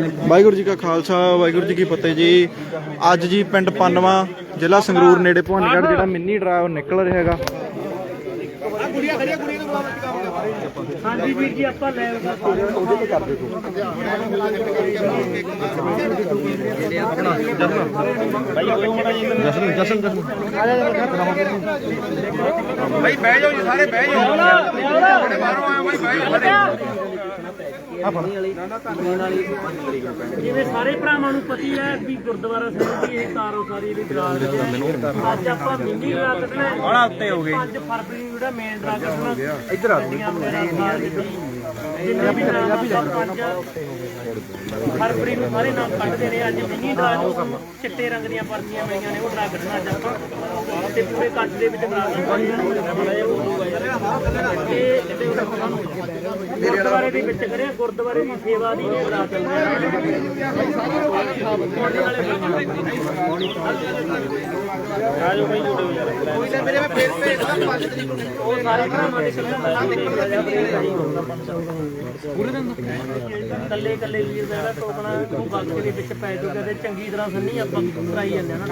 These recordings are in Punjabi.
ਵਾਹਿਗੁਰੂ ਜੀ ਕਾ ਖਾਲਸਾ ਵਾਹਿਗੁਰੂ ਜੀ ਕੀ ਫਤਿਹ ਜੀ। ਅੱਜ ਜੀ ਪਿੰਡ ਪੰਨਵਾ ਜ਼ਿਲ੍ਹਾ ਸੰਗਰੂਰ ਨੇੜੇ ਭਵਾਨੀਗੜ੍ਹ ਜਿਹੜਾ ਮਿੰਨੀ ਡਰਾਈਵ ਨਿਕਲ ਰਿਹਾ ਹੈਗਾ। ਹਾਂਜੀ ਵੀਰ ਜੀ ਆਪਾਂ ਲੈ ਜਸਨ ਜਸਨ ਜਸਨ ਭਾਈ ਬਹਿ ਜਾਓ ਜੀ ਸਾਰੇ ਬਹਿ ਜਾਓ। ਬਾਹਰੋਂ ਆਏ ਭਾਈ ਬਹਿ ਜਾਓ ਸਾਰੇ ਜਿਵੇਂ ਸਾਰੇ ਭਰਾਵਾਂ ਨੂੰ ਪਤੀ ਹੈ ਵੀ ਗੁਰਦੁਆਰਾ ਸਾਹਿਬ ਦੀ ਇਹ ਤਾਰੋ ਸਾਰੀ ਦੀ ਦਰਾਜ ਹੈ। ਅੱਜ ਆਪਾਂ ਮਿੰਨੀ ਡਰਾ ਕੱਢਣਾ ਬੜਾ ਉੱਤੇ ਹੋ ਗਏ 5 ਫਰਵਰੀ ਨੂੰ ਜਿਹੜਾ ਮੇਨ ਡਰਾ ਕੱਢਣਾ ਇੱਧਰ ਆ ਜਿੰਨੇ ਵੀ ਨਾਮ ਆਪਾਂ ਪੰਜ ਫਰਵਰੀ ਨੂੰ ਸਾਰੇ ਨਾਮ ਕੱਢਦੇ ਨੇ ਅੱਜ ਮਿੰਨੀ ਡਰਾ ਨੂੰ ਚਿੱਟੇ ਰੰਗ ਦੀਆਂ ਪਰਚੀਆਂ ਮਿਲੀਆਂ ਨੇ ਉਹ ਡਰਾ ਕੱਢਣਾ ਅੱਜ ਆਪਾਂ। ਤੇ ਪੂਰੇ ਕੱਚ ਦੇ ਵਿੱਚ ਡਰਾ ਤੇ ਗੁਰਦੁਆਰੇ ਦੇ ਵਿੱਚ ਕਰਿਆ, ਗੁਰਦੁਆਰੇ ਦੀ ਸੇਵਾ ਦੀ ਡਰਾ ਚੱਲਦਾ ਆਜੋ ਬਈ, ਜੁੜੇ ਯਾਰ। ਕੋਈ ਨਾ ਮੇਰੇ ਮੈਂ ਫੇਸ ਭੇਜਦਾ 5 ਤਰੀਕ ਨੂੰ ਉਹ ਸਾਰੇ ਭਰਾਵਾਂ ਦੇ ਪੂਰੇ ਦਿਨ ਕੱਲੇ ਕੱਲੇ ਵੀਰ ਦਾ ਜਿਹੜਾ ਟੋਕਣਾ ਉਹ ਵਕਤ ਦੇ ਵਿੱਚ ਪੈ ਜੂਗਾ ਤੇ ਚੰਗੀ ਤਰ੍ਹਾਂ ਸੰਨੀ ਆਪਾਂ ਕਰਾਈ ਜਾਂਦੇ ਆ ਨਾ।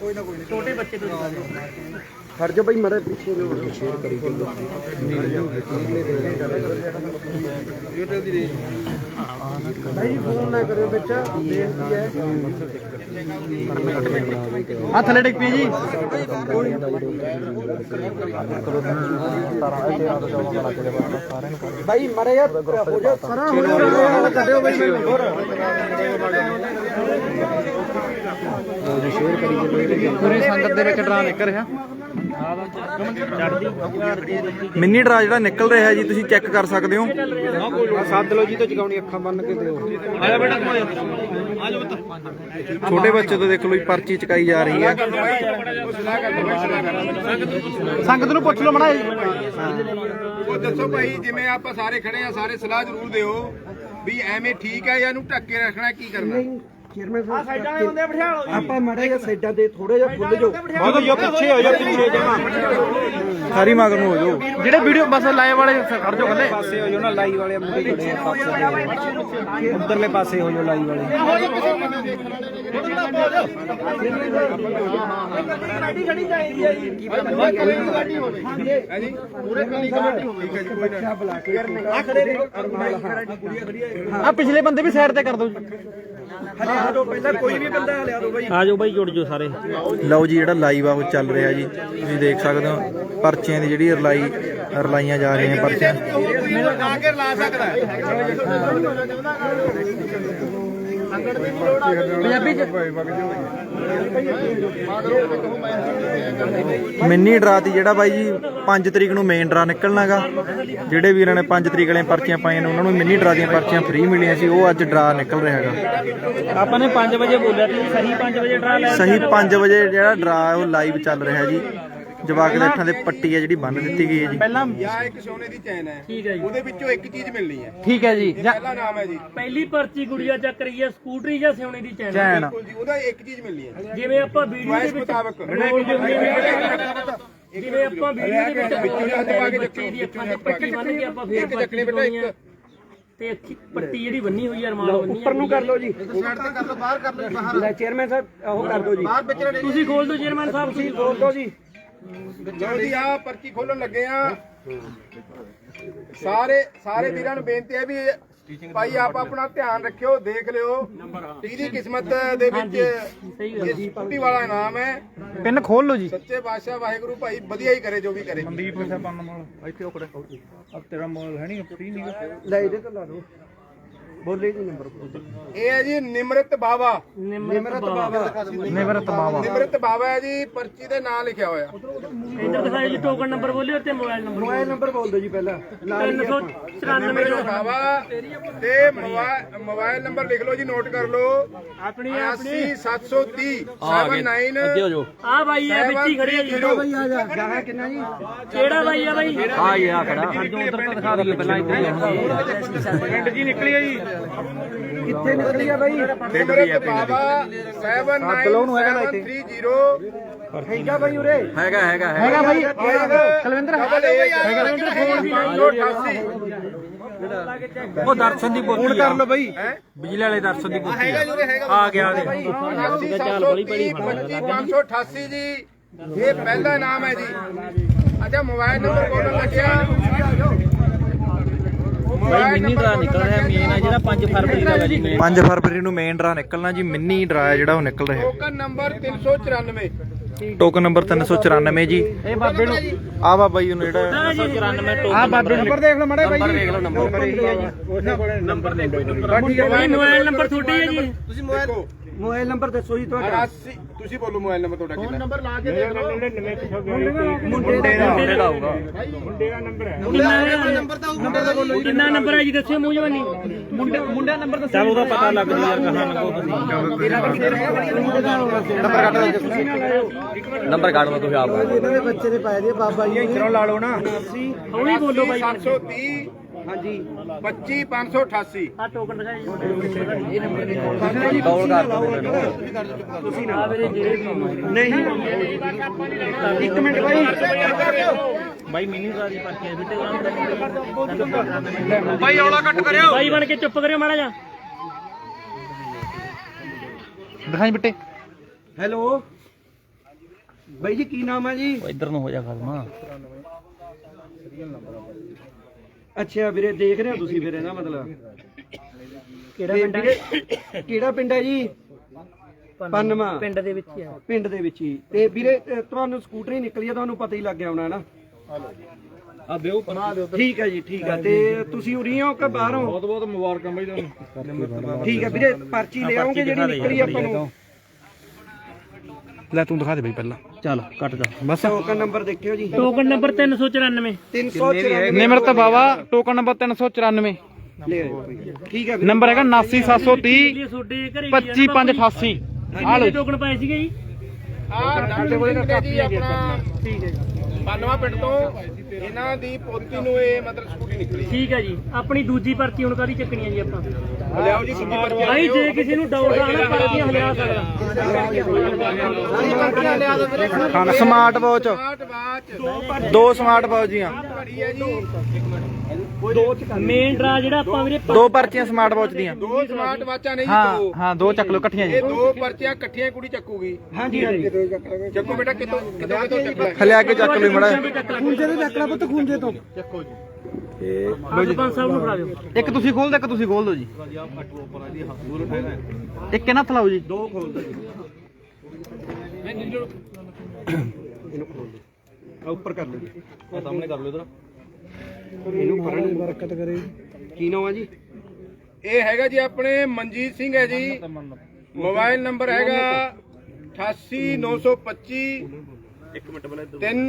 ਛੋਟੇ ਬੱਚੇ ਤੋਂ ਜ਼ਿਆਦਾ ਖੜ ਜਾ ਬਈ ਮਰੇ ਪਿੱਛੇ ਨੂੰ ਸ਼ੇਅਰ ਕਰੀ ਭਾਈ ਫੋਨ ਨਾ ਕਰਿਓ ਵਿੱਚ ਬੇਨਤੀ ਹੈ ਆ ਥੱਲੇ ਡਿੱਗ ਪਈ ਜੀ ਭਾਈ ਮਰੇ ਯਾਰ ਹੋ ਜਾ ਸਾਰਾ ਹੋ ਜਾ ਕੱਢਿਓ ਬਈ ਮੈਨੂੰ ਹੋਰ ਪੂਰੀ ਸੰਗਤ ਦੇ ਵਿੱਚ ਡਰਾ ਨਿਕਲ ਰਿਹਾ। ਮਿੰਨੀ ਡਰਾ ਜਿਹੜਾ ਨਿਕਲ ਰਿਹਾ ਜੀ ਤੁਸੀਂ ਚੈੱਕ ਕਰ ਸਕਦੇ ਹੋ। ਸੱਦ ਲਓ ਜੀ ਤੇ ਜਗਾਉਣੀ ਅੱਖਾਂ ਬੰਨ ਕੇ ਦਿਓ। ਛੋਟੇ ਬੱਚੇ ਤੋਂ ਦੇਖ ਲਓ ਜੀ ਪਰਚੀ ਚਕਾਈ ਜਾ ਰਹੀ ਹੈ। ਸੰਗਤ ਨੂੰ ਪੁੱਛ ਲਓ ਮਣਾ ਉਹ ਦੱਸੋ ਭਾਈ ਜਿਵੇਂ ਆਪਾਂ ਸਾਰੇ ਖੜੇ ਆ ਸਾਰੇ ਸਲਾਹ ਜ਼ਰੂਰ ਦਿਓ ਵੀ ਐਵੇਂ ਠੀਕ ਹੈ ਜਾਂ ਇਹਨੂੰ ਢੱਕ ਕੇ ਰੱਖਣਾ ਕੀ ਕਰਨਾ ਚੇਅਰਮੈਨ ਸਾਹਿਬ ਸਾਈਡਾਂ ਦੇ ਬੰਦੇ ਬਿਠਾ ਲਓ ਆਪਾਂ ਮੜੇ ਜਿਹਾ ਸਾਈਡਾਂ ਤੇ ਥੋੜੇ ਜਿਹਾ ਫੁੱਲ ਜੋ ਬਹੁਤ ਜੋ ਪਿੱਛੇ ਹੋ ਜਾ ਪਿੱਛੇ ਜਮਾ। ਸਾਰੀ ਮਗਰ ਨੂੰ ਹੋ ਜਾਓ। ਜਿਹੜੇ ਵੀਡੀਓ ਬਸ ਲਾਈਵ ਵਾਲੇ ਖੜ ਜਾਓ ਕੱਲੇ ਪਾਸੇ ਹੋ ਜਾਓ ਨਾ ਲਾਈ ਵਾਲੇ ਮੁੰਡੇ ਉਧਰਲੇ ਪਾਸੇ ਹੋ ਜਾਓ ਲਾਈ ਵਾਲੇ। ਆ ਪਿਛਲੇ ਬੰਦੇ ਵੀ ਸਾਈਡ ਤੇ ਕਰ ਦਿਓ ਜੀ। ਪਹਿਲਾਂ ਕੋਈ ਵੀ ਬੰਦਾ ਲਿਆ ਦੋ ਬਈ। ਆਜੋ ਬਾਈ ਜੁੜ ਜਾਓ ਸਾਰੇ। ਲਓ ਜੀ ਜਿਹੜਾ ਲਾਈਵ ਆ ਉਹ ਚੱਲ ਰਿਹਾ ਜੀ। ਤੁਸੀਂ ਦੇਖ ਸਕਦੇ ਹੋ ਪਰਚੀਆਂ ਦੀ ਜਿਹੜੀ ਰਲਾਈ ਰਲਾਈਆਂ ਜਾ ਰਹੀਆਂ ਪਰਚੀਆਂ। ਲਾ ਕੇ ਲਾ ਸਕਦਾ। ਹੈ। ਮਿੰਨੀ ਡਰਾ ਤੀ ਜਿਹੜਾ ਬਾਈ ਜੀ 5 ਤਰੀਕ ਨੂੰ ਮੇਨ ਡਰਾ ਨਿਕਲਣਾਗਾ। ਜਿਹੜੇ ਵੀਰਾਂ ਨੇ 5 ਤਰੀਕ ਵਾਲੀਆਂ ਪਰਚੀਆਂ ਪਾਈਆਂ ਨੇ ਉਹਨਾਂ ਨੂੰ ਮਿੰਨੀ ਡਰਾ ਦੀਆਂ ਪਰਚੀਆਂ ਫ੍ਰੀ ਮਿਲੀਆਂ ਸੀ ਉਹ ਅੱਜ ਡਰਾ ਨਿਕਲ ਰਿਹਾ ਹੈਗਾ। ਆਪਾਂ ਨੇ 5 ਵਜੇ ਬੋਲਿਆ ਸੀ ਸਹੀ 5 ਵਜੇ ਡਰਾ ਲੈ ਸਹੀ 5 ਵਜੇ ਜਿਹੜਾ ਡਰਾ ਉਹ ਲਾਈਵ ਚੱਲ ਰਿਹਾ ਜੀ। ਜਵਾਕ ਦੇ ਅੱਠਾਂ ਦੇ ਪੱਟੀ ਹੈ ਜਿਹੜੀ ਬੰਨ ਦਿੱਤੀ ਗਈ ਹੈ ਜੀ। ਪਹਿਲਾਂ ਜਾਂ ਇੱਕ ਸੋਨੇ ਦੀ ਚੈਨ ਹੈ। ਠੀਕ ਹੈ ਜੀ। ਉਹਦੇ ਵਿੱਚੋਂ ਇੱਕ ਚੀਜ਼ ਮਿਲਣੀ ਹੈ। ਠੀਕ ਹੈ ਜੀ। ਇਹ ਪਹਿਲਾ ਨਾਮ ਹੈ ਜੀ। ਪਹਿਲੀ ਪਰਚੀ ਗੁੜੀਆ ਚੱਕ ਰਹੀ ਹੈ ਸਕੂਟਰੀ ਜਾਂ ਸਿਉਣੇ ਦੀ ਚੈਨ? ਚੈਨ। ਬਿਲਕੁਲ ਜੀ ਉਹਦਾ ਇੱਕ ਚੀਜ਼ ਮਿਲਣੀ ਹੈ। ਜਿਵੇਂ ਆਪਾਂ ਵੀਡੀਓ ਦੇ ਚੁਆਇਸ ਵਿੱਚ ਮੁਤਾਬਕ। ਜਿਵੇਂ ਆਪਾਂ ਵੀਡੀਓ ਦੇ ਵਿੱਚ ਵਿੱਚੋਂ ਹੱਥ ਪਾ ਕੇ ਬੱਚੇ ਦੀ ਅੱਖਾਂ ਤੇ ਪੱਟੀ ਬੰਨ ਕੇ ਆਪਾਂ ਫੇਰ ਇੱਕ ਚੱਕਣੀ ਬੇਟਾ ਇੱਕ ਤੇ ਅੱਖੀ ਪੱਟੀ ਜਿਹੜੀ ਬੰਨੀ ਹੋਈ ਹੈ ਰਮਾਲ ਬੰਨੀ ਉੱਪਰ ਨੂੰ ਕਰ ਲਓ ਜੀ। ਸਾਈਡ ਤੇ ਕਰ ਲਓ ਬਾਹਰ ਕਰ ਲਓ ਬਾਹਰ। ਲੈ ਚੇਅਰਮੈਨ ਸਾਹਿਬ ਉਹ ਕਰ ਦਿਓ ਜੀ। ਬਾਹਰ ਵਿੱਚ ਤੁਸੀਂ ਖੋਲ ਦਿਓ ਚੇਅਰਮੈਨ ਸਾਹਿਬ ਤੁਸੀਂ ਬੋਲ ਦਿਓ ਜੀ। ਲਓ ਜੀ ਆ ਪਰਚੀ ਖੋਲਣ ਲੱਗੇ ਆ। ਸਾਰੇ ਸਾਰੇ ਵੀਰਾਂ ਨੂੰ ਬੇਨਤੀ ਹੈ ਵੀ ਭਾਈ ਆਪ ਆਪਣਾ ਧਿਆਨ ਰੱਖਿਓ ਦੇਖ ਲਿਓ। ਇਹਦੀ ਕਿਸਮਤ ਦੇ ਵਿੱਚ ਸਹੀ ਗੱਲ ਇਹ ਸਕੂਟੀ ਵਾਲਾ ਇਨਾਮ ਹੈ। ਪਿੰਨ ਖੋਲ ਲਓ ਜੀ। ਸੱਚੇ ਬਾਦਸ਼ਾਹ ਵਾਹਿਗੁਰੂ ਭਾਈ ਵਧੀਆ ਹੀ ਕਰੇ ਜੋ ਵੀ ਕਰੇ। ਲੈ ਇਹਦੇ ਤੋਂ ਲਾ ਦਿਓ। ਬੋਲੇ ਜੀ ਨੰਬਰ ਇਹ ਹੈ ਜੀ ਨਿਮਰਤ ਬਾਵਾ। ਨਿਮਰਤ ਬਾਬਾ ਨਿਵਰਤ ਬਾਵਾ। ਨਿਮਰਤ ਬਾਵਾ। ਹੈ ਜੀ ਪਰਚੀ ਦੇ ਨਾਂ ਲਿਖਿਆ ਹੋਇਆ। ਇੱਧਰ ਦਿਖਾਓ ਜੀ ਟੋਕਨ ਨੰਬਰ ਬੋਲਿਓ ਤੇ ਮੋਬਾਈਲ ਨੰਬਰ ਮੋਬਾਈਲ ਨੰਬਰ ਬੋਲ ਦਿਓ ਜੀ ਪਹਿਲਾਂ। ਲਾ ਲਈਏ ਆਪਾਂ। 394 ਨਿਮਰਤ ਬਾਵਾ ਤੇ ਮੋਬਾਈਲ ਨੰਬਰ ਲਿਖ ਲਓ ਜੀ ਨੋਟ ਕਰ ਲਓ। ਆਪਣੀ 80730 79 ਆ ਬਾਈ ਹੈ ਵਿੱਚ ਹੀ ਖੜੇ ਆ ਜੀ। ਬਈ ਆ ਜਾ? ਕਿੰਨਾ ਜੀ? ਕਿਹੜਾ ਬਾਈ ਆ ਬਾਈ? ਆ ਇਹ ਆ ਖੜਾ। ਉਧਰ ਤਾਂ ਦਿਖਾ ਦਈਏ ਪਹਿਲਾਂ ਇੱਧਰ। ਪਿੰਡ ਜੀ ਨਿਕਲੀ ਆ ਜੀ। ਕਿੱਥੇ ਨਿਕਲੀ ਆ ਬਈ? ਨਿਮਰਤ ਬਾਵਾ 79 ਲਓ ਉਹਨੂੰ ਹੈਗਾ ਨਾ ਇੱਥੇ। 730 ਹੈਗਾ ਬਾਈ ਉਰੇ। ਹੈਗਾ ਹੈਗਾ ਹੈਗਾ। ਬਾਈ। ਕਲਵਿੰਦਰ ਉਹ ਦਰਸ਼ਨ ਦੀ ਬੋਲੀ ਕਰ ਲਓ ਬਾਈ। ਬਿਜਲੀ ਵਾਲੇ ਦਰਸ਼ਨ ਦੀ ਹੈਗਾ ਹੈਗਾ ਆ ਗਿਆ ਦੇ 588 ਜੀ ਇਹ ਪਹਿਲਾ ਨਾਮ ਹੈ ਜੀ। ਅੱਛਾ ਮੋਬਾਈਲ ਨੰਬਰ ਬੋਲਣ ਲੱਗਿਆ ਬਾਈ ਮਿੰਨੀ ਦਾ ਨਿਕਲ ਰਿਹਾ ਮੇਨ ਆ ਜਿਹੜਾ 5 ਫਰਵਰੀ ਦਾ ਜੀ। 5 ਫਰਵਰੀ ਨੂੰ ਮੇਨ ਡਰਾ ਨਿਕਲਣਾ ਜੀ ਮਿੰਨੀ ਡਰਾ ਹੈ ਜਿਹੜਾ ਉਹ ਨਿਕਲ ਰਿਹਾ। ਟੋਕਨ ਨੰਬਰ 394 ਟੋਕਨ ਨੰਬਰ 394 ਜੀ। ਇਹ ਬਾਬੇ ਨੂੰ ਆ ਬਾਬਾ ਜੀ ਨੂੰ ਜਿਹੜਾ 394 ਟੋਕਨ ਆ ਬਾਬੇ ਨੰਬਰ ਦੇਖ ਲਓ ਮੜੇ ਬਾਈ ਨੰਬਰ ਦੇਖ ਲਓ ਨੰਬਰ ਨੰਬਰ ਦੇ ਮੋਬਾਈਲ ਨੰਬਰ ਤੁਹਾਡੇ ਹੈ ਜੀ। ਤੁਸੀਂ ਮੋਬਾਈਲ ਮੋਬਾਈਲ ਨੰਬਰ ਦੱਸੋ ਜੀ ਤੁਹਾਡਾ। 88 ਤੁਸੀਂ ਬੋਲੋ ਮੋਬਾਈਲ ਨੰਬਰ ਤੁਹਾਡਾ ਕਿੰਨਾ? ਨੰਬਰ ਲਾ ਕੇ ਦੇਖ। ਲਓ ਮੁੰਡੇ ਦਾ ਮੁੰਡੇ ਦਾ ਹੋਊਗਾ ਕਿੰਨਾ ਨੰਬਰ ਹੈ ਜੀ? ਦੱਸਿਓ ਮੂੰਹ ਜਵਾਨੀ। ਮੁੰਡੇ ਮੁੰਡਾ ਨੰਬਰ ਦੱਸੋ ਚਲ ਉਹਦਾ ਪਤਾ ਲੱਗ ਜੂ ਯਾਰ ਕਹਾਂ ਲੱਗੋ। ਨੰਬਰ ਕਾਢ ਲਓ ਤੁਸੀਂ ਆਪ ਇਹਨਾਂ ਦੇ ਬੱਚੇ ਦੇ ਪਾਏ ਦੇ ਬਾਬਾ ਜੀ। ਇਧਰੋਂ ਲਾ ਲਓ ਨਾ। ਹੌਲੀ ਬੋਲੋ ਬਾਈ। 730 ਹਾਂਜੀ 25588 ਆ ਟੋਕਨ ਦਿਖਾਈ ਕੌਲ ਕਰ ਦਿਓ ਤੁਸੀਂ ਨਾ। ਵੀਰੇ ਜਿਹੜੇ ਵੀ ਨਹੀਂ। ਇੱਕ ਮਿੰਟ ਬਾਈ। ਬਾਈ ਮਿੰਨੀ ਦਾ ਦੀ ਪਰਚੀ ਬਿੱਟੇ ਬਾਈ ਔਲਾ ਕੱਟ ਕਰਿਓ। ਬਾਈ ਬਣ ਕੇ ਚੁੱਪ ਕਰਿਓ ਮਾੜਾ ਜਾ ਦਿਖਾਈ ਬਿੱਟੇ। ਹੈਲੋ। ਬਾਈ ਜੀ ਕੀ ਨਾਮ ਹੈ ਜੀ? ਇੱਧਰ ਨੂੰ ਹੋ ਜਾ ਖਲਮਾ ਅੱਛਾ ਵੀਰੇ ਦੇਖ ਰਹੇ ਹੋ ਤੁਸੀਂ ਫਿਰ ਇਹਦਾ ਮਤਲਬ? ਕਿਹੜਾ ਤੇ ਪਿੰਡ ਹੈ ਵੀਰੇ, ਕਿਹੜਾ ਪਿੰਡ ਹੈ ਜੀ? ਪੰਨਵਾ ਪਿੰਡ ਦੇ ਵਿੱਚ ਹੀ ਆ। ਪਿੰਡ ਦੇ ਵਿੱਚ ਹੀ। ਤੇ ਵੀਰੇ ਅ, ਤੁਹਾਨੂੰ ਸਕੂਟਰੀ ਨਿਕਲੀ ਆ ਤੁਹਾਨੂੰ ਪਤਾ ਹੀ ਲੱਗ ਗਿਆ ਹੋਣਾ ਨਾ? ਆ ਦਿਓ ਬਣਾ ਦਿਓ ਠੀਕ ਹੈ ਜੀ ਠੀਕ ਹੈ ਤੇ ਤੁਸੀਂ ਉਰੀ ਹੋ ਕਿ ਬਾਹਰੋਂ? ਬਹੁਤ ਬਹੁਤ ਮੁਬਾਰਕਾਂ ਬਾਈ ਤੁਹਾਨੂੰ। ਠੀਕ ਹੈ ਵੀਰੇ ਪਰਚੀ ਲੈ ਆਉਂਗੇ ਜਿਹੜੀ ਨਿਕਲੀ ਆਪਾਂ ਨੂੰ? ਲੈ ਤੂੰ ਦਿਖਾ ਦੇ ਬਈ ਪਹਿਲਾਂ। ਚੱਲ ਕੱਟ ਜਾ। ਬਸ। ਟੋਕਨ ਨੰਬਰ ਦੇਖਿਓ ਜੀ। Token number 394 394 Nimrat Bawa token number 394 ਲੈ ਆਇਓ ਬਾਈ। ਠੀਕ ਹੈ ਨੰਬਰ ਹੈਗਾ 89730 ਜੀ ਤੁਹਾਡੇ ਘਰੇ 25588 ਆ ਲੋ ਟੋਕਨ ਪਾਏ ਸੀਗੇ ਜੀ? ਆ ਡਾਕਟਰ ਸਿੰਘ ਜੀ ਆਪਣਾ? ਠੀਕ ਹੈ ਪੰਨਵਾ ਪਿੰਡ ਤੋਂ ਇਹਨਾਂ ਦੀ ਪੋਤੀ ਨੂੰ ਇਹ ਮਤਲਬ ਸਕੂਟੀ ਨਿਕਲੀ। ਠੀਕ ਹੈ ਜੀ। ਆਪਣੀ ਦੂਜੀ ਪਰਚੀ ਹੁਣ ਕਾਦੀ ਚੱਕਣੀ ਹੈ ਜੀ ਆਪਾਂ? ਲਿਆਓ ਜੀ ਸਿੱਧੀ ਪਰਚੀ ਭਾਈ ਜੇ ਕਿਸੇ ਨੂੰ ਡਾਊਟ ਆਣਾ ਪਰਚੀਆਂ ਹਲਿਆ ਸਕਦਾ। ਸਮਾਰਟ ਵਾਚ ਸਮਾਰਟ ਵਾਚ ਦੋ ਸਮਾਰਟ ਵਾਚ ਜੀਆਂ ਹੈ ਮੇਨ ਡਰਾ ਜਿਹੜਾ ਆਪਾਂ ਵੀਰੇ ਦੋ ਪਰਚੀਆਂ ਸਮਾਰਟ ਵਾਚ ਦੀਆਂ। ਦੋ ਸਮਾਰਟ ਵਾਚਾਂ ਨੇ ਜੀ ਹਾਂ ਦੋ। ਹਾਂ ਦੋ ਚੱਕ ਲਓ ਇਕੱਠੀਆਂ ਜੀ। ਇਹ ਦੋ ਪਰਚੀਆਂ ਇਕੱਠੀਆਂ ਕੁੜੀ ਚੱਕੂਗੀ। ਹਾਂਜੀ ਹਾਂਜੀ। ਚੱਕੋ ਬੇਟਾ ਕਿਤੋਂ ਕਿਤੋਂ ਚੱਕ ਲੈ ਹਲੇ ਅੱਗੇ ਚੱਕ ਲਓ ਮੜਾ। ਖੂੰਜੇ ਦੇ ਚੱਕਣਾ ਪੁੱਤ ਖੂੰਜੇ ਤੋਂ। ਸਰਪੰਚ ਸਾਹਿਬ ਨੂੰ ਫੜਾ ਦਿਓ। ਇੱਕ ਤੁਸੀਂ ਖੋਲ ਦਿਓ ਇੱਕ ਤੁਸੀਂ ਖੋਲ ਦਿਓ ਜੀ। ਇੱਕ ਇਹਨਾਂ ਹੱਥ ਲਾਓ ਜੀ। ਦੋ ਖੋਲ ਦੋ ਜੀ। ਇਹਨੂੰ ਖੋਲ ਦੋ। ਆ ਉੱਪਰ ਕਰ ਲਓ ਜੀ। ਸਾਹਮਣੇ ਕਰ ਲਓ ਇਧਰ। ਇਹਨੂੰ ਫੜਨ ਬਰਕਤ ਕਰੇ। ਕੀ ਨਾਮ ਆ ਜੀ? ਇਹ ਹੈਗਾ ਜੀ ਆਪਣੇ ਮਨਜੀਤ ਸਿੰਘ ਹੈ ਜੀ। ਮੋਬਾਈਲ ਨੰਬਰ ਹੈਗਾ 88925 ਇੱਕ ਮਿੰਟ ਬਲੇ 3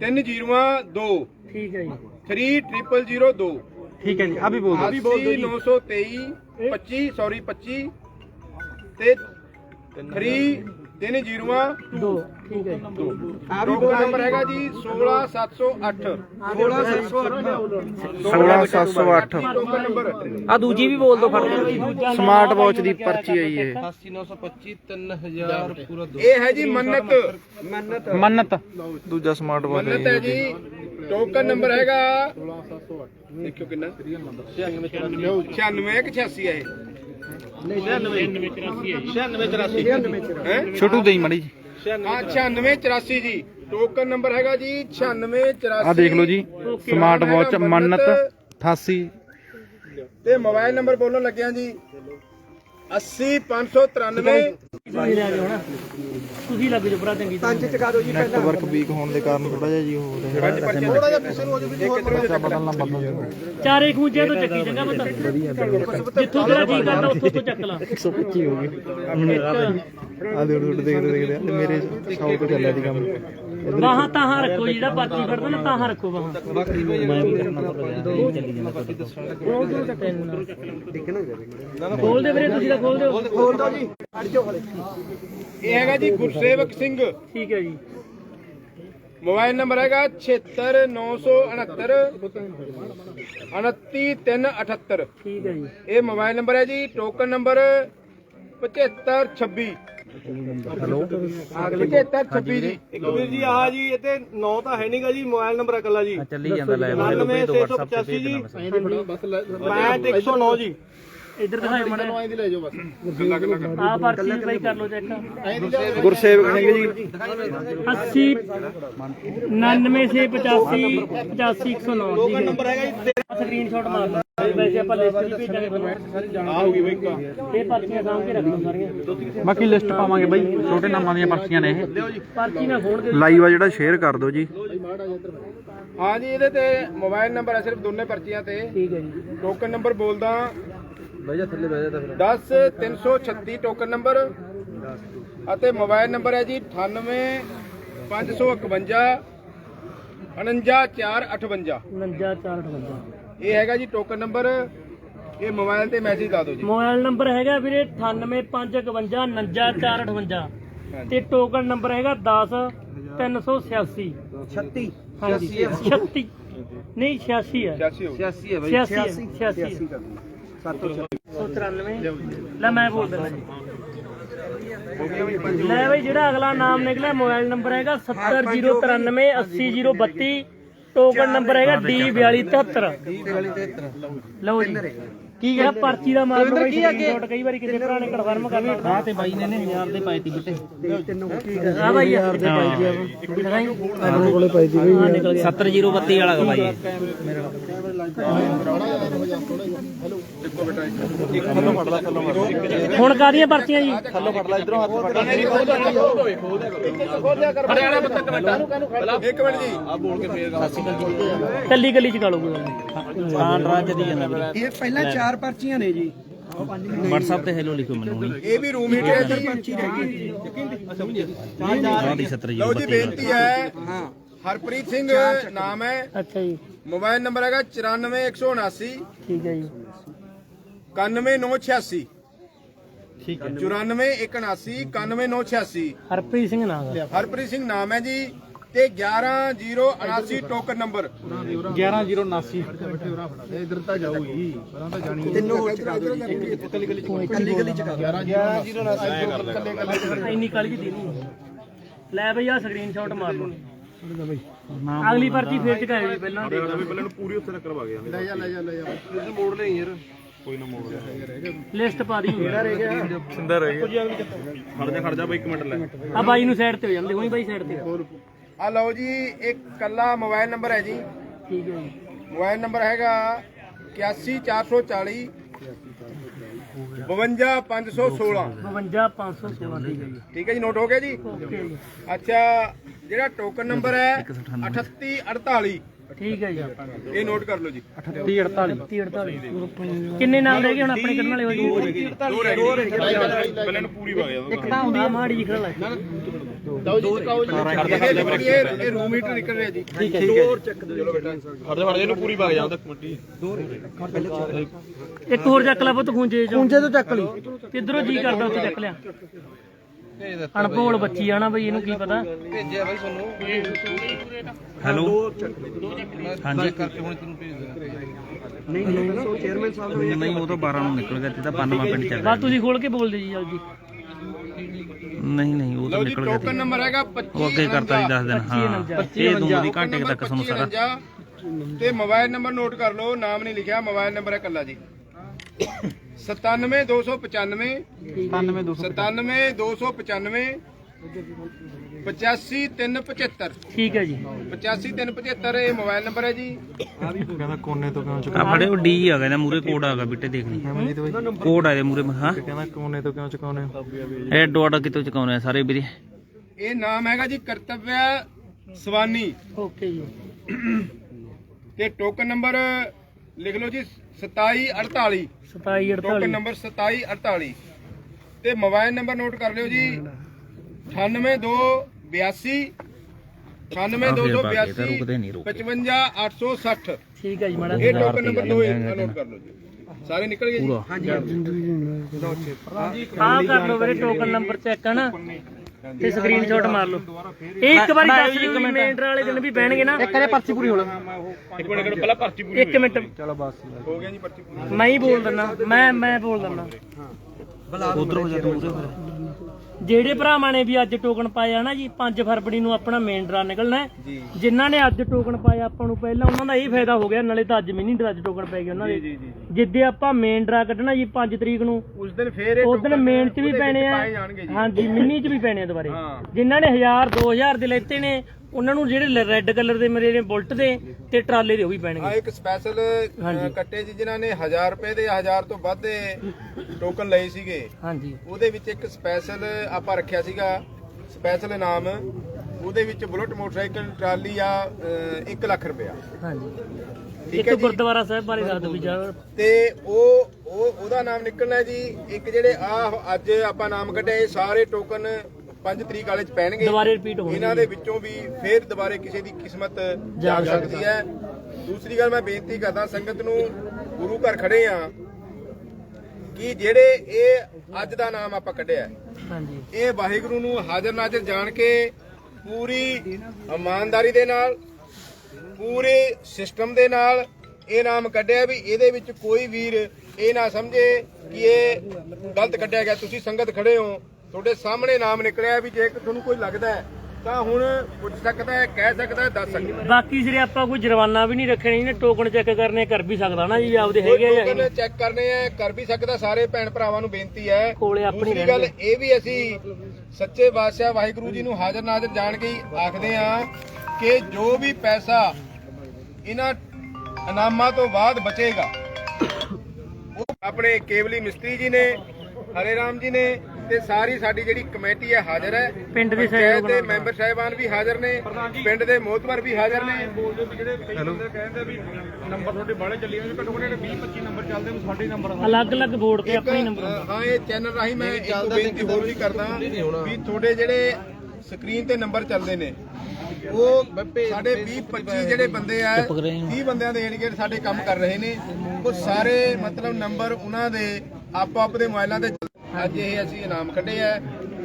3 ਜੀਰੋਆਂ 2 ਠੀਕ ਹੈ ਜੀ। 3002 ਠੀਕ ਹੈ ਜੀ ਆ ਵੀ ਬੋਲ ਦਿਓ। 80923 25 ਸੌਰੀ 25 ਤੇ 3 ਤਿੰਨ ਜੀਰੋਆਂ ਦੋ। ਠੀਕ ਹੈ ਆ ਵੀ ਟੋਕਨ ਨੰਬਰ ਹੈਗਾ ਜੀ 16708 16708 ਟੋਕਨ ਨੰਬਰ ਆ ਦੂਜੀ ਵੀ ਬੋਲ ਦੋ ਫੜ ਕੇ। ਸਮਾਰਟ ਵਾਚ ਦੀ ਪਰਚੀ ਆਈ ਇਹ। ਇਹ ਹੈ ਜੀ ਮੰਨਤ। ਮੰਨਤ। ਮੰਨਤ। ਦੂਜਾ ਸਮਾਰਟ ਵਾਚ ਮੰਨਤ ਹੈ ਜੀ। ਟੋਕਨ ਨੰਬਰ ਹੈਗਾ। ਦੇਖਿਓ ਕਿੰਨਾ। 96 96 ਹੈ ਹੈ? ਛੋਟੂ ਦੇਈ ਮੜੀ ਜੀ। ਹਾਂ 96 84 ਜੀ। ਟੋਕਨ ਨੰਬਰ ਹੈਗਾ ਜੀ 96 84 ਆ ਦੇਖ ਲਓ ਜੀ ਸਮਾਰਟ ਵਾਚ ਮੰਨਤ 88 ਤੇ ਮੋਬਾਈਲ ਨੰਬਰ ਬੋਲਣ ਲੱਗਿਆ ਜੀ 80593 ਤੁਸੀਂ ਲੱਗ ਜੋ ਭਰਾ ਚੰਗੀ ਪੰਜ ਚਕਾ ਦਿਓ ਜੀ ਪਹਿਲਾਂ। ਨੈਟਵਰਕ ਵੀਕ ਹੋਣ ਦੇ ਕਾਰਨ ਥੋੜਾ ਜਿਹਾ ਜੀ ਹੋ ਰਿਹਾ ਥੋੜਾ ਜਿਹਾ ਪਿੱਛੇ ਨੂੰ ਹੋ ਜਾਵੇ ਇੱਕ ਤਰ੍ਹਾਂ ਬਦਲਣਾ ਬਦਲ ਚਾਰੇ ਖੂੰਜੇ ਤੋਂ ਚੱਕੀ ਚੰਗਾ ਬੰਦਾ। ਜਿੱਥੋਂ ਤੇਰਾ ਜੀ ਕਰਦਾ ਉੱਥੋਂ ਤੋਂ ਚੱਕ ਲਾ। 125 ਹੋ ਗਈ। ਆ ਦੇ ਉੜ ਦੇਖਦੇ ਦੇਖਦੇ ਤੇ ਮੇਰੇ ਸ਼ੌਕ ਤੋਂ ਚੱਲਿਆ ਦੀ ਕੰਮ। ਬਾਹਾਂ ਤਾਹਾਂ ਰੱਖੋ ਜਿਹੜਾ ਪਰਚੀ ਫੜਦਾ ਨਾ ਤਾਹਾਂ ਰੱਖੋ ਬਾਹਾਂ। ਖੋਲ ਦੇ ਵੀਰੇ ਤੁਸੀਂ ਤਾਂ ਖੋਲ ਦਿਓ। ਖੋਲ ਦਿਓ। ਜੀ। ਅੜ ਜਾਓ ਹਲੇ। ਇਹ ਹੈਗਾ ਜੀ ਗੁਰਸੇਵਕ ਸਿੰਘ। ਠੀਕ ਹੈ ਜੀ। ਮੋਬਾਈਲ ਨੰਬਰ ਹੈਗਾ 76969 29378 ਠੀਕ ਹੈ ਜੀ। ਇਹ ਮੋਬਾਈਲ ਨੰਬਰ ਹੈ ਜੀ ਟੋਕਨ ਨੰਬਰ 7526 ਹੈਲੋ। 7526 ਜੀ। ਇੱਕ ਵੀਰ ਜੀ ਆਹ ਜੀ ਇਹ ਤੇ 9 ਤਾਂ ਹੈ ਨਹੀਂਗਾ ਜੀ ਮੋਬਾਈਲ ਨੰਬਰ ਇਕੱਲਾ ਜੀ। ਚੱਲੀ ਜਾਂਦਾ ਲੈ 99685 ਜੀ। ਮੈਂ ਤੇ 109 ਜੀ। ਇੱਧਰ ਦਿਖਾਏ ਮੜਾ ਆ ਪਰਚੀ ਵੀ ਬਾਈ ਕਰ ਲਓ ਚੈੱਕ। ਗੁਰਸੇਵਕ ਸਿੰਘ ਜੀ। 80 99 ਸੇ 85 85 109 ਠੀਕ ਹੈ। ਨੰਬਰ ਹੈਗਾ ਜੀ ਸਕਰੀਨਸ਼ਾਟ ਮਾਰ ਲਓ। ਵੈਸੇ ਆਪਾਂ ਲਿਸਟ ਵੀ ਭੇਜਾਂਗੇ ਤੁਹਾਨੂੰ ਆ ਹੋ ਗਈ ਬਈ ਇੱਕ। ਇਹ ਪਰਚੀਆਂ ਸਾਂਭ ਕੇ ਰੱਖੋ ਸਾਰੀਆਂ। ਬਾਕੀ ਲਿਸਟ ਪਾਵਾਂਗੇ ਬਾਈ ਛੋਟੇ ਨਾਮਾਂ ਦੀਆਂ ਪਰਚੀਆਂ ਨੇ ਇਹ। ਪਰਚੀ ਨਾ ਹੋਣ ਦੇ ਲਾਈਵ ਆ ਜਿਹੜਾ ਸ਼ੇਅਰ ਕਰ ਦਿਓ ਜੀ। ਹਾਂ ਜੀ ਇਹਦੇ ਤੇ ਮੋਬਾਈਲ ਨੰਬਰ ਹੈ ਸਿਰਫ ਦੋਨੇ ਪਰਚੀਆਂ ਤੇ। ਠੀਕ ਹੈ ਜੀ। ਟੋਕਨ ਨੰਬਰ ਬੋਲਦਾ। ਬਹਿ ਜਾ ਥੱਲੇ ਬਹਿ ਜਾ ਤਾਂ ਫਿਰ 10 336 ਟੋਕਨ ਨੰਬਰ। ਅਤੇ ਮੋਬਾਈਲ ਨੰਬਰ ਹੈ ਜੀ 98 551 49458 49 ਇਹ ਹੈਗਾ ਜੀ ਟੋਕਨ ਨੰਬਰ ਇਹ ਮੋਬਾਈਲ ਤੇ ਮੈਸੇਜ ਲਾ ਦਿਓ ਜੀ। ਮੋਬਾਈਲ ਨੰਬਰ ਹੈਗਾ ਵੀਰੇ 98551 49458 ਤੇ ਟੋਕਨ ਨੰਬਰ ਹੈਗਾ 10 386 36 ਹਾਂਜੀ 36 ਨਹੀਂ 86 ਹੈ। 86 ਹੋ 86 ਹੈ 86 86 793 ਲੈ ਮੈਂ ਬੋਲ ਦਿੰਦਾ ਜੀ। ਲੈ ਬਈ ਜਿਹੜਾ ਅਗਲਾ ਨਾਮ ਨਿਕਲਿਆ ਮੋਬਾਈਲ ਨੰਬਰ ਹੈਗਾ 70093 80032 ਟੋਕਨ ਨੰਬਰ ਹੈਗਾ D4273 ਲਓ ਜੀ ਕੀ ਹੈ ਪਰਚੀ ਦਾ ਮਾਰ ਲਓ screenshot ਕਈ ਵਾਰੀ ਕਿਸੇ ਭਰਾ ਨੇ ਕਨਫਰਮ ਕਰ ਲਿਆ ਹਾਂ ਤੇ ਬਾਈ ਨੇ ਨੇ 1000 ਦੇ ਪਾਏ ਤੀ ਬਿੱਟੇ। ਆ ਬਾਈ 1000 ਦੇ ਪਾਏ ਜੀ ਆਪਣੇ ਕੋਲੇ ਪਾਈ ਗਿਆ। 70032 ਵਾਲਾ ਗਾ ਬਾਈ। ਹੁਣ ਕਾਦੀਆਂ ਪਰਚੀਆਂ ਜੀ? ਇੱਕ ਮਿੰਟ ਜੀ। ਕੱਲੀ ਕੱਲੀ ਚ ਕਾਲੋ ਕੋਈ ਗੱਲ ਨਹੀਂ। ਹਾਂ ਰਾਜ ਦੀ ਜਾਂਦਾ ਵੀਰੇ ਇਹ ਪਹਿਲਾਂ ਚਾਰ ਪਰਚੀਆਂ ਨੇ ਜੀ। WhatsApp ਤੇ ਹੈਲੋ ਲਿਖੋ ਮੈਨੂੰ ਹੁਣੀ। ਇਹ ਵੀ ਰੂਮ ਹੀਟਰ ਹੈ। ਜੀ ਹਾਂ ਦੀ 70032 ਲਓ ਜੀ ਬੇਨਤੀ ਹੈ। ਹਰਪ੍ਰੀਤ ਸਿੰਘ ਨਾਮ ਹੈ। ਅੱਛਾ ਜੀ। ਮੋਬਾਈਲ ਨੰਬਰ ਹੈਗਾ 94179 ਠੀਕ ਹੈ ਜੀ। 91986 ਠੀਕ ਹੈ। 9481 91986 ਹਰਪ੍ਰੀਤ ਸਿੰਘ ਨਾਮ ਦਾ ਹਰਪ੍ਰੀਤ ਸਿੰਘ ਨਾਮ ਹੈ ਜੀ ਤੇ 11079 ਟੋਕਨ ਨੰਬਰ। ਇੰਨੀ ਕਾਲੀ ਦੀ ਨਹੀਂ ਲੈ ਬਈ ਆ ਸਕਰੀਨਸ਼ਾਟ ਮਾਰ ਲਓ। ਅਗਲੀ ਪਰਚੀ ਫੇਰ ਚਕਾਇਓ ਜੀ ਪਹਿਲਾਂ ਲਿਸਟ ਪਾ ਦੀ ਸਿੰਦਾ ਰਹਿ ਗਿਆ। ਆ ਬਾਈ ਨੂੰ ਸਾਈਡ ਤੇ ਹੋ ਜਾਂਦੇ ਹੁਣੀ ਬਾਈ ਸਾਈਡ ਤੇ ਆ। ਲਓ ਜੀ ਇੱਕ ਕੱਲਾ ਮੋਬਾਈਲ ਨੰਬਰ ਹੈ ਜੀ। ਠੀਕ ਹੈ ਜੀ। ਮੋਬਾਈਲ ਨੰਬਰ ਹੈਗਾ 81440 52516 52516 ਠੀਕ ਹੈ ਜੀ। ਠੀਕ ਹੈ ਜੀ ਨੋਟ ਹੋ ਗਿਆ ਜੀ? ਓਕੇ ਜੀ। ਅੱਛਾ ਜਿਹੜਾ ਟੋਕਨ ਨੰਬਰ ਹੈ 3848 ਠੀਕ ਹੈ ਜੀ ਇਹ ਨੋਟ ਕਰ ਲਓ ਜੀ। 38 48 ਕਿੰਨੇ ਨਾਮ ਰਹਿ ਗਏ ਹੁਣ ਆਪਣੇ ਕਰਨ ਵਾਲੇ ਹੋ ਜੀ? ਦੋ ਰਹਿ ਗਏ ਇੱਕ ਤਾਂ ਹੁੰਦੀ ਮਾੜੀ ਜਿਹੀ ਖੜਾ ਲੈ ਇਹਦੇ ਵਿੱਚ ਇਹ ਇਹ ਰੂਮ ਹੀਟਰ ਨਿਕਲ ਰਿਹਾ ਜੀ। ਠੀਕ ਹੈ ਚਲੋ ਬੇਟਾ ਇੱਕ ਹੋਰ ਚੱਕ ਲੈ ਪੁੱਤ ਖੂੰਜੇ ਚੋਂ। ਖੂੰਜੇ ਤੋਂ ਚੱਕ ਲਈ। ਕਿੱਧਰੋਂ ਜੀ ਕਰਦਾ ਉੱਥੇ ਚੱਕ ਲਿਆ? ਅਣਭੋਲ ਬੱਚੀ ਆ ਨਾ ਬਈ ਇਹਨੂੰ ਕੀ ਪਤਾ? ਹੈਲੋ। ਹਾਂਜੀ। ਨਹੀਂ ਨਹੀਂ ਚੇਅਰਮੈਨ ਸਾਹਿਬ ਨਹੀਂ ਉਹ ਤਾਂ 12 ਨੂੰ ਨਿਕਲ ਗਿਆ ਤੇ ਤਾਂ ਪੰਨਵਾ ਪਿੰਡ ਚੱਲ ਬਸ ਤੁਸੀਂ ਖੋਲ ਕੇ ਬੋਲਦੇ ਜੀ ਜਲਦੀ ਨਹੀਂ ਨਹੀਂ ਉਹ ਤਾਂ ਲਓ ਜੀ ਨਿਕਲ ਗਿਆ ਟੋਕਨ ਸੀ। ਨੰਬਰ ਹੈਗਾ ਉਹ ਅੱਗੇ ਕਰਤਾ ਜੀ 10 ਦਿਨ ਹਾਂ। ਇਹ ਦੋ ਦੀ ਘੰਟੇ ਕੁ ਤੱਕ ਤੁਹਾਨੂੰ ਸਾਰਾ। 25 ਤੇ ਮੋਬਾਈਲ ਨੰਬਰ ਨੋਟ ਕਰ ਲਓ ਨਾਮ ਨਹੀਂ ਲਿਖਿਆ ਮੋਬਾਈਲ ਨੰਬਰ ਹੈ ਕੱਲਾ ਜੀ। 97295 97295 85375 ਠੀਕ ਹੈ ਜੀ। ਹੈ ਜੀ। ਕਹਿੰਦਾ ਕੋਨੇ ਤੋਂ ਨੰਬਰ ਲਿਖ ਲਓ ਜੀ ਟੋਕਨ 2748 ਨੰਬਰ 2748 ਤੇ ਮੋਬਾਈਲ ਨੰਬਰ ਨੋਟ ਕਰ ਲਿਓ ਜੀ। 982 82 98282 55860 ਠੀਕ ਹੈ ਜੀ ਮਾੜਾ ਇਹ ਟੋਕਨ ਨੰਬਰ 2 ਨੋਟ ਕਰ ਲਓ। ਜੀ। ਸਾਰੇ ਨਿਕਲ ਗਏ ਜੀ? ਹਾਂਜੀ ਆਹ ਕਰ ਲਓ ਵੀਰੇ ਟੋਕਨ ਨੰਬਰ ਚੈੱਕ ਹਨ। ਤੇ ਸਕਰੀਨਸ਼ਾਟ ਮਾਰ ਲਓ। ਇਹ ਇੱਕ ਵਾਰੀ ਦੱਸ ਦਿਓ ਵੀ ਮੇਂਟਰ ਵਾਲੇ ਦਿਨ ਵੀ ਬਹਿਣਗੇ ਨਾ। ਇੱਕ ਵਾਰੀ ਪਰਚੀ ਪੂਰੀ ਹੋ ਇੱਕ ਮਿੰਟ ਕਰੋ ਪਹਿਲਾਂ ਪਰਚੀ ਪੂਰੀ ਇੱਕ ਮਿੰਟ। ਚਲੋ ਬਸ। ਹੋ ਗਿਆ ਜੀ ਪਰਚੀ ਪੂਰੀ। ਮੈਂ ਹੀ ਬੋਲ ਦਿੰਦਾ। ਮੈਂ ਮੈਂ ਬੋਲ ਦਿੰਦਾ। ਹਾਂ। ਉਧਰ ਹੋ ਜਾ ਤੂੰ ਉਧਰ ਜਿਹੜੇ ਭਰਾਵਾਂ ਨੇ ਵੀ ਅੱਜ ਟੋਕਨ ਪਾਇਆ ਨਾ ਜੀ 5 ਫਰਵਰੀ ਨੂੰ ਆਪਣਾ ਮੇਨ ਡਰਾ ਨਿਕਲਣਾ ਹੈ। ਜਿਨ੍ਹਾਂ ਨੇ ਅੱਜ ਟੋਕਨ ਪਾਇਆ ਆਪਾਂ ਨੂੰ ਪਹਿਲਾਂ ਉਹਨਾਂ ਦਾ ਇਹ ਫਾਇਦਾ ਹੋ ਗਿਆ ਨਾਲੇ ਤਾਂ ਅੱਜ ਮਿਨੀ ਡਰਾ 'ਚ ਟੋਕਨ ਪੈ ਗਏ ਉਹਨਾਂ ਦੇ। ਜਿੱਦੇ ਆਪਾਂ ਮੇਨ ਡਰਾ ਕੱਢਣਾ ਜੀ 5 ਤਰੀਕ ਨੂੰ ਉਸ ਦਿਨ ਫੇਰ ਇਹ ਉਸ ਦਿਨ ਮੇਨ 'ਚ ਵੀ ਪੈਣੇ ਆ। ਹਾਂਜੀ ਮਿੰਨੀ 'ਚ ਵੀ ਪੈਣੇ ਆ ਦੁਬਾਰੇ। ਜਿਨ੍ਹਾਂ ਨੇ 1000 2000 ਦੇ ਲੈਤੇ ਨੇ ਉਹਨਾਂ ਨੂੰ ਜਿਹੜੇ ਰੈੱਡ ਕਲਰ ਦੇ ਮੇਰੇ ਨੇ ਬੁਲਟ ਦੇ ਤੇ ਟਰਾਲੇ ਦੇ ਉਹ ਵੀ ਆ ਪੈਣਗੇ ਇੱਕ ਸਪੈਸ਼ਲ ਹਾਂਜੀ। ਕੱਟੇ ਜੀ ਜਿਨ੍ਹਾਂ ਨੇ 1000 ਰੁਪਏ ਦੇ 1000 ਤੋਂ ਵੱਧ ਦੇ ਟੋਕਨ ਲਏ ਸੀਗੇ। ਹਾਂਜੀ। ਉਹਦੇ ਵਿੱਚ ਇੱਕ ਸਪੈਸ਼ਲ ਆਪਾਂ ਰੱਖਿਆ ਸੀਗਾ ਸਪੈਸ਼ਲ ਇਨਾਮ। ਉਹਦੇ ਵਿੱਚ ਬੁਲਟ ਮੋਟਰਸਾਈਕਲ ਟਰਾਲੀ ਆ 1 ਲੱਖ ਰੁਪਇਆ। ਹਾਂਜੀ। ਠੀਕ ਇੱਕ ਹੈ ਜੀ? ਗੁਰਦੁਆਰਾ ਸਾਹਿਬ ਬਾਰੇ ਦੱਸ ਦਿਓ ਵੀ ਜਰਾ ਤੇ ਉਹ ਉਹ ਉਹਦਾ ਨਾਮ ਨਿਕਲਣਾ ਹੈ ਜੀ ਇੱਕ ਜਿਹੜੇ ਆ ਅੱਜ ਆਪਾਂ ਨਾਮ ਕੱਢਿਆ ਇਹ ਸਾਰੇ ਟੋਕਨ 5 ਤਰੀਕ ਵਾਲੇ ਚ ਪੈਣਗੇ। ਦੁਬਾਰੇ ਰਿਪੀਟ ਹੋਣਗੇ ਇਹਨਾਂ ਦੇ ਵਿੱਚੋਂ ਵੀ ਫੇਰ ਦੁਬਾਰੇ ਕਿਸੇ ਦੀ ਕਿਸਮਤ ਜਾਗ ਸਕਦੀ ਹੈ। ਦੂਸਰੀ ਗੱਲ ਮੈਂ ਬੇਨਤੀ ਕਰਦਾ ਸੰਗਤ ਨੂੰ ਗੁਰੂ ਘਰ ਖੜੇ ਆ ਕਿ ਜਿਹੜੇ ਇਹ ਅੱਜ ਦਾ ਨਾਮ ਆਪਾਂ ਕੱਢਿਆ ਹੈ, ਹਾਂਜੀ। ਇਹ ਵਾਹਿਗੁਰੂ ਨੂੰ ਹਾਜ਼ਰ ਨਾਜ਼ਰ ਜਾਣ ਕੇ ਪੂਰੀ ਇਮਾਨਦਾਰੀ ਦੇ ਨਾਲ ਪੂਰੇ ਸਿਸਟਮ ਦੇ ਨਾਲ ਇਹ ਨਾਮ ਕੱਢਿਆ ਵੀ ਇਹਦੇ ਵਿੱਚ ਕੋਈ ਵੀਰ ਇਹ ਨਾ ਸਮਝੇ ਕਿ ਇਹ ਗਲਤ ਕੱਢਿਆ ਗਿਆ। ਤੁਸੀਂ ਸੰਗਤ ਖੜੇ ਹੋ ਤੁਹਾਡੇ ਸਾਹਮਣੇ ਨਾਮ ਨਿਕਲਿਆ ਵੀ ਜੇ ਤੁਹਾਨੂੰ ਕੋਈ ਲੱਗਦਾ ਹੈ ਤਾਂ ਹੁਣ ਪੁੱਛ ਸਕਦਾ ਹੈ ਕਹਿ ਸਕਦਾ ਹੈ ਦੱਸ ਸਕਦਾ ਹੈ। ਬਾਕੀ ਸਿਰੇ ਆਪਾਂ ਕੋਈ ਜੁਰਮਾਨਾ ਵੀ ਨਹੀਂ ਰੱਖਣਾ ਇਹਨੇ ਟੋਕਨ ਚੈੱਕ ਕਰਨੇ ਕਰ ਵੀ ਸਕਦਾ ਨਾ ਜੀ ਆਪਦੇ ਹੈਗੇ ਆ ਜਾਂ ਚੈੱਕ ਕਰਨੇ ਆ ਕਰ ਵੀ ਸਕਦਾ ਸਾਰੇ ਭੈਣ ਭਰਾਵਾਂ ਨੂੰ ਬੇਨਤੀ ਹੈ। ਕੋਲੇ ਆਪਣੀ ਦੂਸਰੀ ਗੱਲ ਇਹ ਵੀ ਅਸੀਂ ਸੱਚੇ ਬਾਦਸ਼ਾਹ ਵਾਹਿਗੁਰੂ ਜੀ ਨੂੰ ਹਾਜ਼ਰ ਨਾਜ਼ਰ ਜਾਣ ਕੇ ਹੀ ਆਖਦੇ ਆ ਕਿ ਜੋ ਵੀ ਪੈਸਾ ਇਹਨਾਂ ਇਨਾਮਾਂ ਤੋਂ ਬਾਅਦ ਬਚੇਗਾ ਉਹ ਆਪਣੇ ਕੇਵਲੀ ਮਿਸਤਰੀ ਜੀ ਨੇ ਹਰੇ ਰਾਮ ਜੀ ਨੇ ਤੇ ਸਾਰੀ ਸਾਡੀ ਜਿਹੜੀ ਕਮੇਟੀ ਹੈ ਹਾਜ਼ਰ ਹੈ। ਪਿੰਡ ਦੇ ਸਹਿਯੋਗ ਦੇ। ਮੈਂਬਰ ਸਾਹਿਬਾਨ ਵੀ ਹਾਜ਼ਰ ਨੇ ਪਿੰਡ ਦੇ ਮੋਹਤਵਰ ਵੀ ਹਾਜ਼ਰ ਨੇ। ਅਲੱਗ-ਅਲੱਗ ਬੋਰਡ ਤੇ ਆਪਣੇ ਨੰਬਰ ਹਾਂ ਇਹ ਚੈਨਲ ਰਾਹੀਂ ਮੈਂ ਇੱਕ ਬੇਨਤੀ ਹੋਰ ਵੀ ਕਰਦਾ ਵੀ ਤੁਹਾਡੇ ਜਿਹੜੇ ਸਕਰੀਨ ਤੇ ਨੰਬਰ ਚੱਲਦੇ ਨੇ ਉਹ ਸਾਡੇ 20 25 ਜਿਹੜੇ ਬੰਦੇ ਆ 30 ਬੰਦਿਆਂ ਦੇ ਏਰੀਏ ਸਾਡੇ ਕੰਮ ਕਰ ਰਹੇ ਨੇ। ਉਹ ਸਾਰੇ ਮਤਲਬ ਨੰਬਰ ਉਹਨਾਂ ਦੇ ਆਪੋ ਆਪ ਦੇ ਮੋਬਾਈਲਾਂ ਤੇ ਅੱਜ ਇਹ ਅਸੀਂ ਇਨਾਮ ਕੱਢੇ ਆ।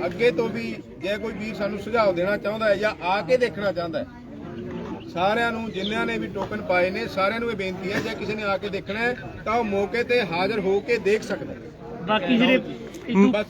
ਅੱਗੇ ਤੋਂ ਵੀ ਜੇ ਕੋਈ ਵੀਰ ਸਾਨੂੰ ਸੁਝਾਅ ਦੇਣਾ ਚਾਹੁੰਦਾ ਹੈ ਜਾਂ ਆ ਕੇ ਦੇਖਣਾ ਚਾਹੁੰਦਾ ਹੈ ਸਾਰਿਆਂ ਨੂੰ ਜਿਨ੍ਹਾਂ ਨੇ ਵੀ ਟੋਕਨ ਪਾਏ ਨੇ ਸਾਰਿਆਂ ਨੂੰ ਇਹ ਬੇਨਤੀ ਹੈ ਜੇ ਕਿਸੇ ਨੇ ਆ ਕੇ ਦੇਖਣਾ ਹੈ ਤਾਂ ਉਹ ਮੌਕੇ ਤੇ ਹਾਜ਼ਰ ਹੋ ਕੇ ਦੇਖ ਸਕਦਾ ਹੈ। ਬਾਕੀ ਜਿਹੜੇ ਬਸ